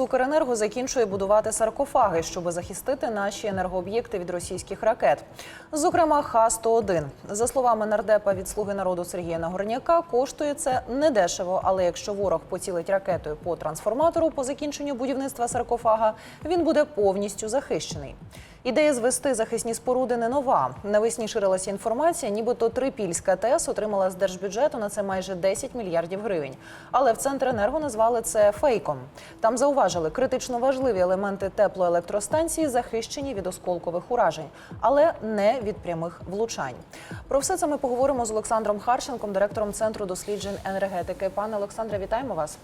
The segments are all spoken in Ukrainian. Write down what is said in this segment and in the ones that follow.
Укренерго закінчує будувати саркофаги, щоб захистити наші енергооб'єкти від російських ракет. Зокрема, Х-101. За словами нардепа від «Слуги народу Сергія Нагорняка, коштує це недешево, але якщо ворог поцілить ракетою по трансформатору по закінченню будівництва саркофага, він буде повністю захищений. Ідея звести захисні споруди не нова. Навесні ширилася інформація, нібито Трипільська ТЕС отримала з держбюджету на це майже 10 мільярдів гривень. Але в Центренерго назвали це фейком. Там зауважили, критично важливі елементи теплоелектростанції захищені від осколкових уражень, але не від прямих влучань. Про все це ми поговоримо з Олександром Харченком, директором центру досліджень енергетики. Пане Олександре, вітаємо вас.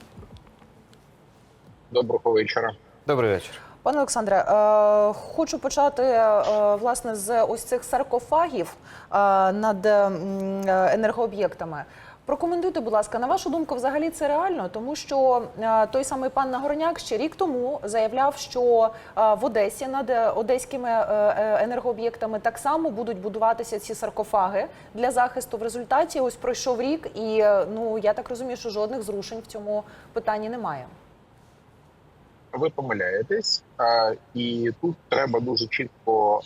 Доброго вечора. Добрий вечір. Пане Олександре, е, хочу почати е, власне з ось цих саркофагів е, над енергооб'єктами. Прокоментуйте, будь ласка, на вашу думку, взагалі це реально, тому що той самий пан Нагорняк ще рік тому заявляв, що в Одесі над одеськими енергооб'єктами так само будуть будуватися ці саркофаги для захисту. В результаті ось пройшов рік, і ну я так розумію, що жодних зрушень в цьому питанні немає. Ви помиляєтесь, і тут треба дуже чітко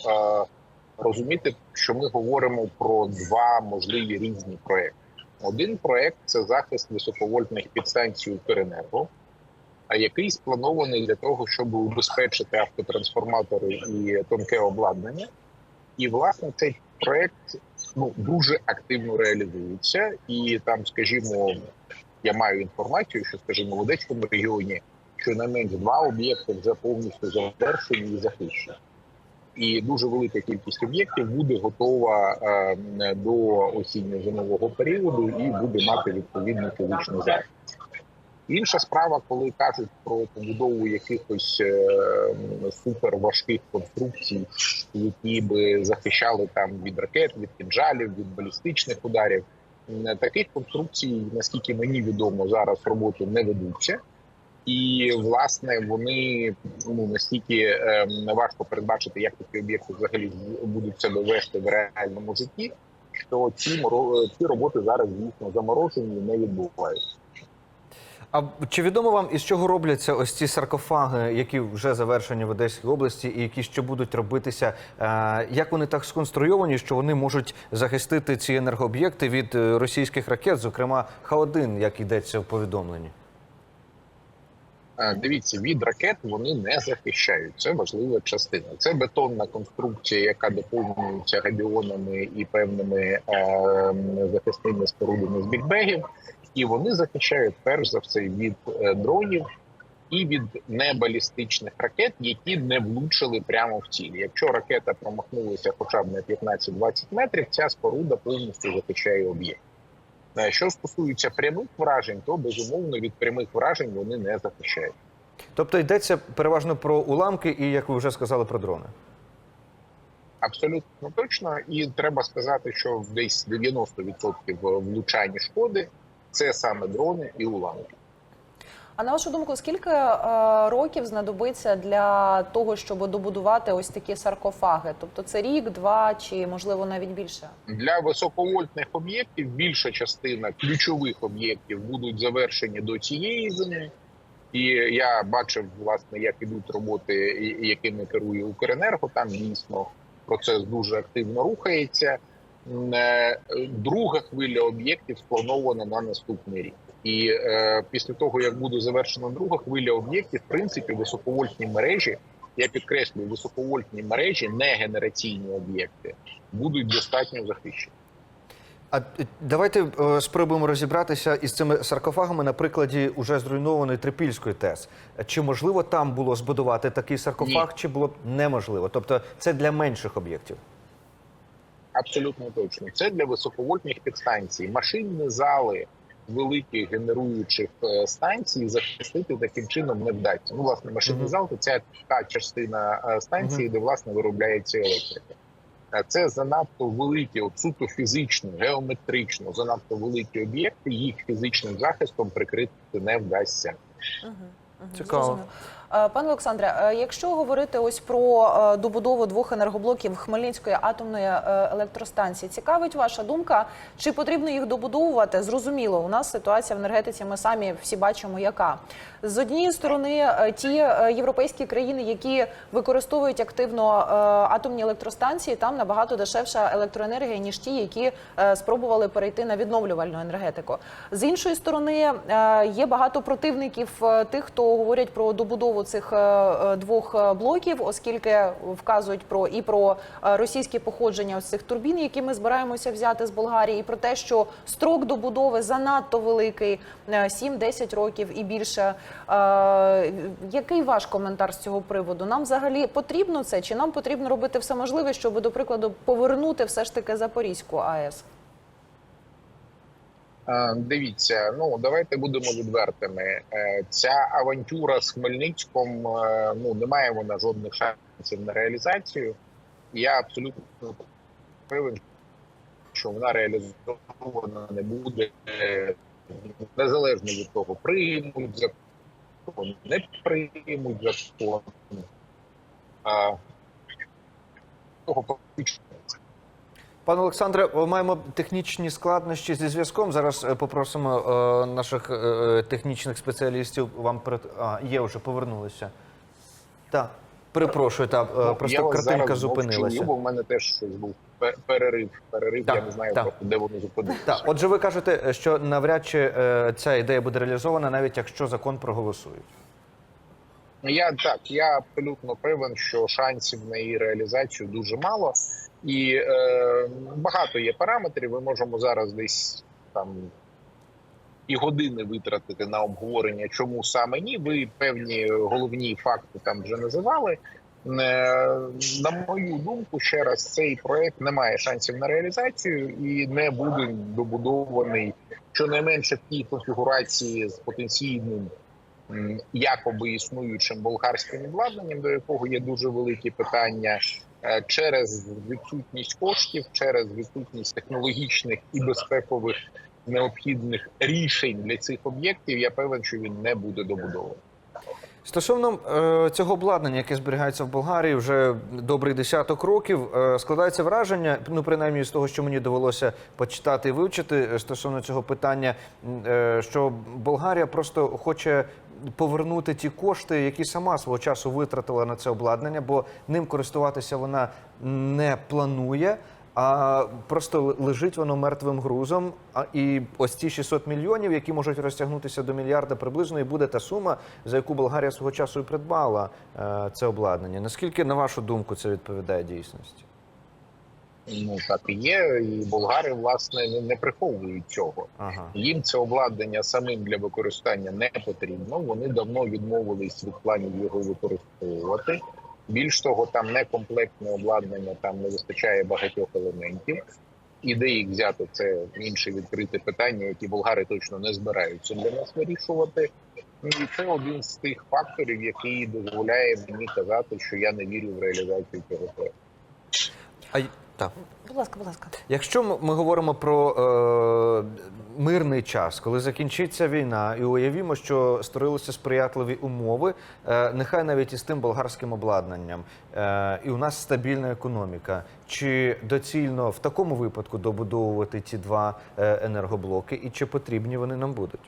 розуміти, що ми говоримо про два можливі різні проекти. Один проект це захист високовольтних підстанцій Укренерго, а який спланований для того, щоб убезпечити автотрансформатори і тонке обладнання. І власне цей проект ну дуже активно реалізується, і там, скажімо, я маю інформацію, що скажімо, в Одеському регіоні щонайменш два об'єкти вже повністю завершені і захищені. І дуже велика кількість об'єктів буде готова е, до осінньо-зимового періоду і буде мати відповідний фізичний захист. Інша справа, коли кажуть про побудову якихось е, суперважких конструкцій, які би захищали там від ракет, від кінжалів, від балістичних ударів. Таких конструкцій, наскільки мені відомо, зараз роботи не ведуться. І власне вони ну настільки е, важко передбачити, як такі об'єкти взагалі будуть себе вести в реальному житті, що ці ці роботи зараз дійсно заморожені не відбуваються. А чи відомо вам із чого робляться ось ці саркофаги, які вже завершені в Одеській області, і які ще будуть робитися? Е, Як вони так сконструйовані, що вони можуть захистити ці енергооб'єкти від е, російських ракет, зокрема Х-1, як йдеться в повідомленні? Дивіться, від ракет вони не захищають. Це важлива частина. Це бетонна конструкція, яка доповнюється габіонами і певними захисними спорудами з бікбегів. І вони захищають перш за все від е, дронів і від небалістичних ракет, які не влучили прямо в ціль. Якщо ракета промахнулася хоча б на 15-20 метрів, ця споруда повністю захищає об'єкт. Що стосується прямих вражень, то безумовно від прямих вражень вони не захищають. Тобто йдеться переважно про уламки і, як ви вже сказали, про дрони. Абсолютно точно, і треба сказати, що десь 90% влучання шкоди це саме дрони і уламки. А на вашу думку, скільки е, років знадобиться для того, щоб добудувати ось такі саркофаги? Тобто це рік, два чи можливо навіть більше? Для високовольтних об'єктів більша частина ключових об'єктів будуть завершені до цієї зими. І я бачив, власне, як ідуть роботи, якими керує Укренерго. Там дійсно процес дуже активно рухається. Е, Друга хвиля об'єктів спланована на наступний рік. І е, після того, як буде завершена друга хвиля об'єктів, в принципі, високовольтні мережі, я підкреслюю, високовольтні мережі, не генераційні об'єкти, будуть достатньо захищені. А е, давайте е, спробуємо розібратися із цими саркофагами на прикладі уже зруйнованої Трипільської ТЕС. Чи можливо там було збудувати такий саркофаг, Ні. чи було б неможливо? Тобто це для менших об'єктів. Абсолютно точно. Це для високовольтних підстанцій. Машинні зали великих генеруючих е, станцій захистити таким чином не вдасться. Ну, власне, машинний Мгм. зал це ця та частина е, станції, де власне виробляється електрика. Е, Це занадто великі, от суто фізично, геометрично, занадто великі об'єкти. Їх фізичним захистом прикрити не вдасться. Угу. Цікаво. Е, Пане Олександре, е, якщо говорити ось про е, добудову двох енергоблоків Хмельницької атомної електростанції, цікавить ваша думка, чи потрібно їх добудовувати? Зрозуміло, у нас ситуація в енергетиці. Ми самі всі бачимо, яка з однієї сторони ті європейські країни, які використовують активно атомні електростанції, там набагато дешевша електроенергія ніж ті, які спробували перейти на відновлювальну енергетику. З іншої сторони, є багато противників тих, хто говорять про добудову цих е, е, двох е, блоків, оскільки вказують про і про російське походження ось цих турбін, які ми збираємося взяти з Болгарії, і про те, що строк добудови занадто великий е, 7-10 років і більше. Який ваш коментар з цього приводу? Нам взагалі потрібно це, чи нам потрібно робити все можливе, щоб, до прикладу, повернути все ж таки Запорізьку АЕС? Е, Дивіться, ну давайте будемо відвертими. Е, Ця авантюра з Хмельницьком е, ну немає вона жодних шансів на реалізацію. Я абсолютно певен, що вона реалізована не буде незалежно від того, приймуть закон, не приймуть закон. А, того Пане Олександре, маємо технічні складнощі зі зв'язком. Зараз е, попросимо е, наших е, технічних спеціалістів вам перед... А, є вже повернулися. Так, перепрошую, так, Ну, просто я картинка зараз зупинилася. чую, бо в мене теж щось був перерив. Перерив, Так, я не знаю так. просто, де вони зупинилися. Так, отже, ви кажете, що навряд чи е, ця ідея буде реалізована, навіть якщо закон проголосують. Я так, я абсолютно певен, що шансів на її реалізацію дуже мало, і е, багато є параметрів. Ми можемо зараз десь там і години витратити на обговорення, чому саме ні. Ви певні головні факти там вже називали. Е, на мою думку, ще раз цей проект не має шансів на реалізацію і не буде добудований щонайменше в тій конфігурації з потенційним якоби існуючим болгарським обладнанням, до якого є дуже великі питання, через відсутність коштів, через відсутність технологічних і безпекових необхідних рішень для цих об'єктів. Я певен, що він не буде добудований. Стосовно е, цього обладнання, яке зберігається в Болгарії вже добрий десяток років, е, складається враження, ну принаймні з того, що мені довелося почитати і вивчити е, стосовно цього питання, е, що Болгарія просто хоче повернути ті кошти, які сама свого часу витратила на це обладнання, бо ним користуватися вона не планує. А просто лежить воно мертвим грузом. А і ось ці 600 мільйонів, які можуть розтягнутися до мільярда приблизно, і буде та сума, за яку Болгарія свого часу і придбала е, це обладнання. Наскільки, на вашу думку, це відповідає дійсності? Ну так і є, і болгари власне не, приховують цього. Ага. Їм це обладнання самим для використання не потрібно. Вони давно відмовились від планів його використовувати. Більш того, там не комплектне обладнання, там не вистачає багатьох елементів. І де їх взяти, це інше відкрите питання, які болгари точно не збираються для нас вирішувати. Ну, І це один з тих факторів, який дозволяє мені казати, що я не вірю в реалізацію цього проекту. Так. Будь ласка, будь ласка. Якщо ми- ми говоримо про е, мирний час, коли закінчиться війна, і уявімо, що створилися сприятливі умови, е, нехай навіть із тим болгарським обладнанням, е, і у нас стабільна економіка. Чи доцільно в такому випадку добудовувати ці два е, енергоблоки, і чи потрібні вони нам будуть?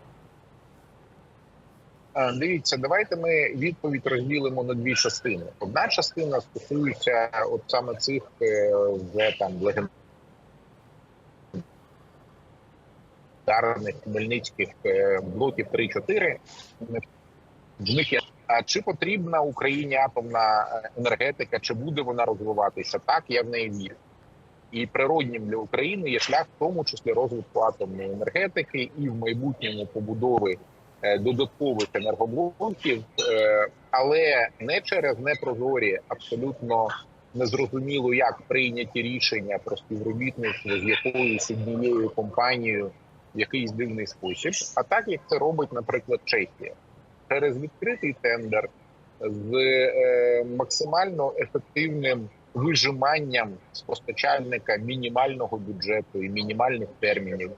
Дивіться, давайте ми відповідь розділимо на дві частини. Одна частина стосується от саме цих е, вже там легендарних хмельницьких е, блоків 3-4. В них є а чи потрібна Україні атомна е, енергетика, чи буде вона розвиватися? Так, я в неї вірю. І природнім для України є шлях, в тому числі розвитку атомної енергетики і в майбутньому побудови додаткових енергоблоків, е, але не через непрозорі, абсолютно незрозуміло, як прийняті рішення про співробітництво з якоюсь однією компанією в якийсь дивний спосіб, а так як це робить, наприклад, Чехія. Через відкритий тендер з е, максимально ефективним вижиманням з постачальника мінімального бюджету і мінімальних термінів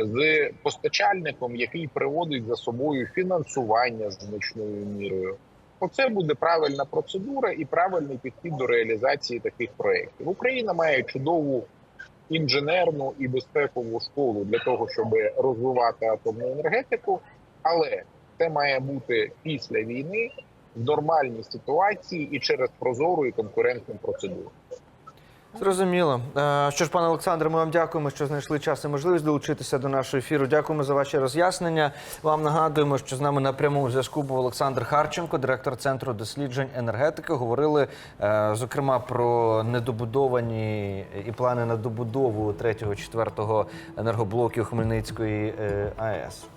з постачальником, який приводить за собою фінансування значною мірою. Оце буде правильна процедура і правильний підхід до реалізації таких проєктів. Україна має чудову інженерну і безпекову школу для того, щоб розвивати атомну енергетику, але це має бути після війни в нормальній ситуації і через прозору і конкурентну процедуру. Зрозуміло. Е, Що ж, пане Олександре, ми вам дякуємо, що знайшли час і можливість долучитися до нашого ефіру. Дякуємо за ваші роз'яснення. Вам нагадуємо, що з нами на прямому зв'язку був Олександр Харченко, директор центру досліджень енергетики. Говорили е, зокрема про недобудовані і плани на добудову 3-4 енергоблоків Хмельницької е, АЕС.